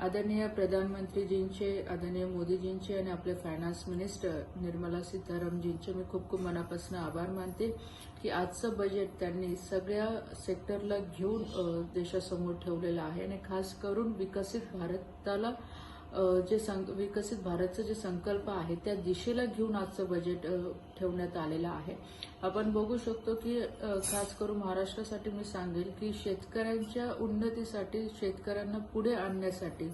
आदरणीय प्रधानमंत्रीजींचे आदरणीय मोदीजींचे आणि आपले फायनान्स मिनिस्टर निर्मला सीतारामजींचे मी खूप खूप मनापासून आभार मानते की आजचं बजेट त्यांनी सगळ्या सेक्टरला घेऊन देशासमोर ठेवलेलं आहे आणि खास करून विकसित भारताला जे सं विकसित भारतचं जे संकल्प आहे त्या दिशेला घेऊन आजचं बजेट ठेवण्यात आलेलं आहे. आपण बघू शकतो की खास करून महाराष्ट्रासाठी मी सांगेल की शेतकऱ्यांच्या उन्नतीसाठी शेतकऱ्यांना पुढे आणण्यासाठी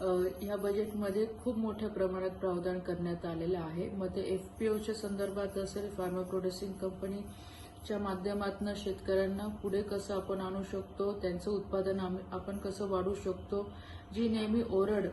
ह्या बजेटमध्ये खूप मोठ्या प्रमाणात प्रावधान करण्यात आलेलं आहे. मग ते ओच्या संदर्भात असेल फार्मा प्रोड्युसिंग कंपनीच्या माध्यमातून शेतकऱ्यांना पुढे कसं आपण आणू शकतो त्यांचं उत्पादन आपण कसं वाढू शकतो जी नेहमी ओरड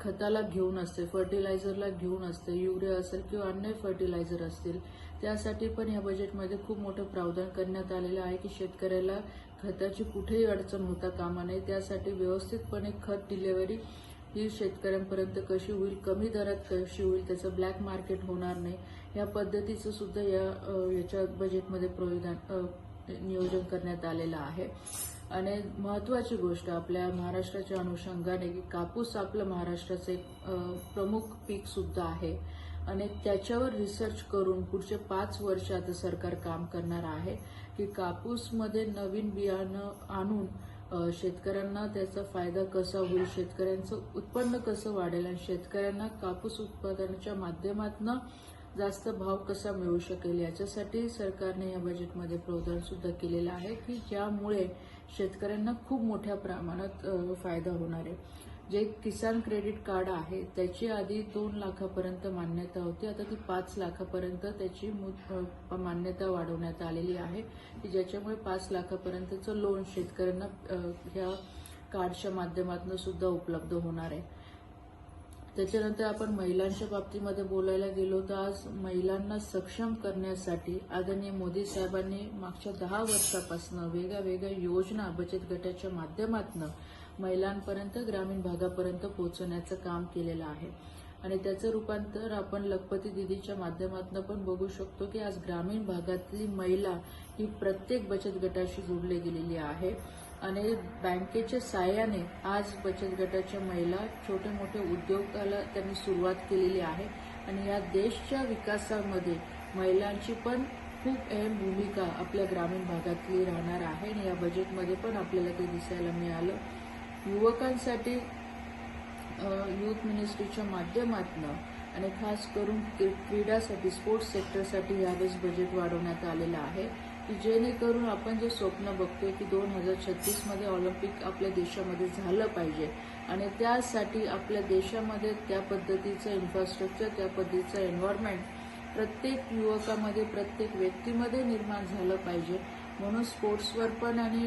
खताला घेऊन असते फर्टिलायझरला घेऊन असते युरिया असेल किंवा अन्य फर्टिलायझर असतील त्यासाठी पण या बजेटमध्ये खूप मोठं प्रावधान करण्यात आलेलं आहे की शेतकऱ्याला खताची कुठेही अडचण होता कामा नये. त्यासाठी व्यवस्थितपणे खत डिलिव्हरी ही शेतकऱ्यांपर्यंत कशी होईल कमी दरात कशी होईल त्याचं ब्लॅक मार्केट होणार नाही या पद्धतीचं सुद्धा या याच्या बजेटमध्ये प्रोविधान नियोजन करण्यात आलेलं आहे. आणि महत्वाची गोष्ट आपल्या महाराष्ट्राच्या अनुषंगाने की कापूस आपलं महाराष्ट्राचं एक प्रमुख पीक सुद्धा आहे. आणि त्याच्यावर रिसर्च करून पुढचे पाच वर्ष आता सरकार काम करणार आहे की कापूसमध्ये नवीन बियाणं आणून शेतकऱ्यांना त्याचा फायदा कसा होईल शेतकऱ्यांचं उत्पन्न कसं वाढेल आणि शेतकऱ्यांना कापूस उत्पादनाच्या माध्यमातून जास्त भाव कसा मिळू शकेल याच्यासाठी सरकारने या बजेटमध्ये प्रावधान सुद्धा केलेलं आहे की ज्यामुळे शेतकऱ्यांना खूप मोठ्या प्रमाणात फायदा होणार आहे. जे किसान क्रेडिट कार्ड आहे त्याची आधी दोन लाखापर्यंत मान्यता होती. आता ती पाच लाखापर्यंत त्याची मान्यता वाढवण्यात आलेली आहे. की ज्याच्यामुळे पाच लाखापर्यंतचं लोन शेतकऱ्यांना ह्या कार्डच्या माध्यमातून सुद्धा उपलब्ध होणार आहे. त्याच्यानंतर आपण महिलांच्या बाबतीमध्ये बोलायला गेलो तर आज महिलांना सक्षम करण्यासाठी आदरणीय मोदी साहेबांनी मागच्या दहा वर्षापासून वेगळ्या वेगळ्या योजना बचत गटाच्या माध्यमातून महिलांपर्यंत ग्रामीण भागापर्यंत पोहोचवण्याचं काम केलेलं आहे. आणि त्याचं रूपांतर आपण लखपती दिदीच्या माध्यमातून पण बघू शकतो की आज ग्रामीण भागातली महिला ही प्रत्येक बचत गटाशी जोडली गेलेली आहे. आणि बँकेच्या साह्याने आज बचत गटाच्या महिला छोटे मोठे उद्योगाला त्यांनी सुरुवात केलेली आहे. आणि या देशच्या विकासामध्ये महिलांची पण खूप अहम भूमिका आपल्या ग्रामीण भागातली राहणार आहे. आणि या बजेटमध्ये पण आपल्याला ते दिसायला मिळालं. युवकांसाठी यूथ मिनिस्ट्रीच्या माध्यमातून आणि खास करून क्रीडासाठी स्पोर्ट्स सेक्टरसाठी यावेळेस बजेट वाढवण्यात आलेलं आहे की जेणेकरून आपण जे स्वप्न बघतोय की दोन हजार छत्तीसमध्ये ऑलिम्पिक आपल्या देशामध्ये झालं पाहिजे आणि त्यासाठी आपल्या देशामध्ये त्या पद्धतीचं इन्फ्रास्ट्रक्चर त्या पद्धतीचं एन्व्हायरमेंट प्रत्येक युवकामध्ये प्रत्येक व्यक्तीमध्ये निर्माण झालं पाहिजे. म्हणून स्पोर्ट्सवर पण आणि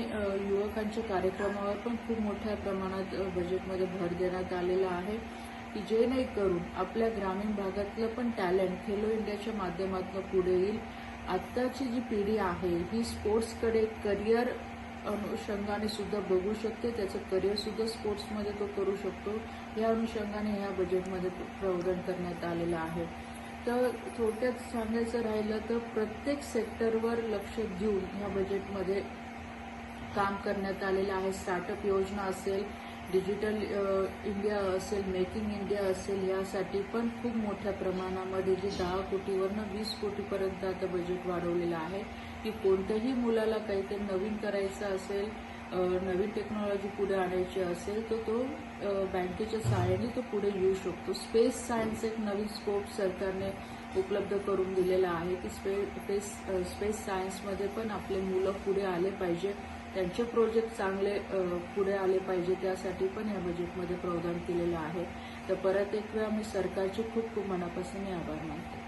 युवकांच्या कार्यक्रमावर पण खूप मोठ्या प्रमाणात बजेटमध्ये भर देण्यात आलेला आहे. की जे नाही करून आपल्या ग्रामीण भागातलं पण टॅलेंट खेलो इंडियाच्या माध्यमातून पुढे येईल. आत्ताची जी पिढी आहे ही स्पोर्ट्सकडे करिअर अनुषंगाने सुद्धा बघू शकते. त्याचं करिअर सुद्धा स्पोर्ट्समध्ये तो करू शकतो. या अनुषंगाने ह्या बजेटमध्ये प्रावधान करण्यात आलेलं आहे. तर थोडक्यात सांगायचं राहिलं तर प्रत्येक सेक्टरवर लक्ष देऊन ह्या बजेटमध्ये काम करण्यात आलेलं आहे. स्टार्टअप योजना असेल डिजिटल इंडिया असेल मेकिंग इंडिया असेल यासाठी पण खूप मोठ्या प्रमाणामध्ये जे दहा कोटीवरनं वीस कोटीपर्यंत आता बजेट वाढवलेलं आहे. की कोणत्याही मुलाला काहीतरी नवीन करायचं असेल नवीन टेक्नॉलॉजी पुढे आणायची असेल तर तो बँकेच्या सहाय्याने तो पुढे येऊ शकतो. स्पेस सायन्स एक नवीन स्कोप सरकारने उपलब्ध करून दिलेला आहे की स्पे स्पेस स्पेस सायन्समध्ये पण आपले मुलं पुढे आले पाहिजे. त्यांचे प्रोजेक्ट चांगले पुढे आले पाहिजे त्यासाठी पण या बजेटमध्ये प्रावधान केलेलं आहे. तर परत एक वेळा मी सरकारचे खूप खूप मनापासून आभार मानते.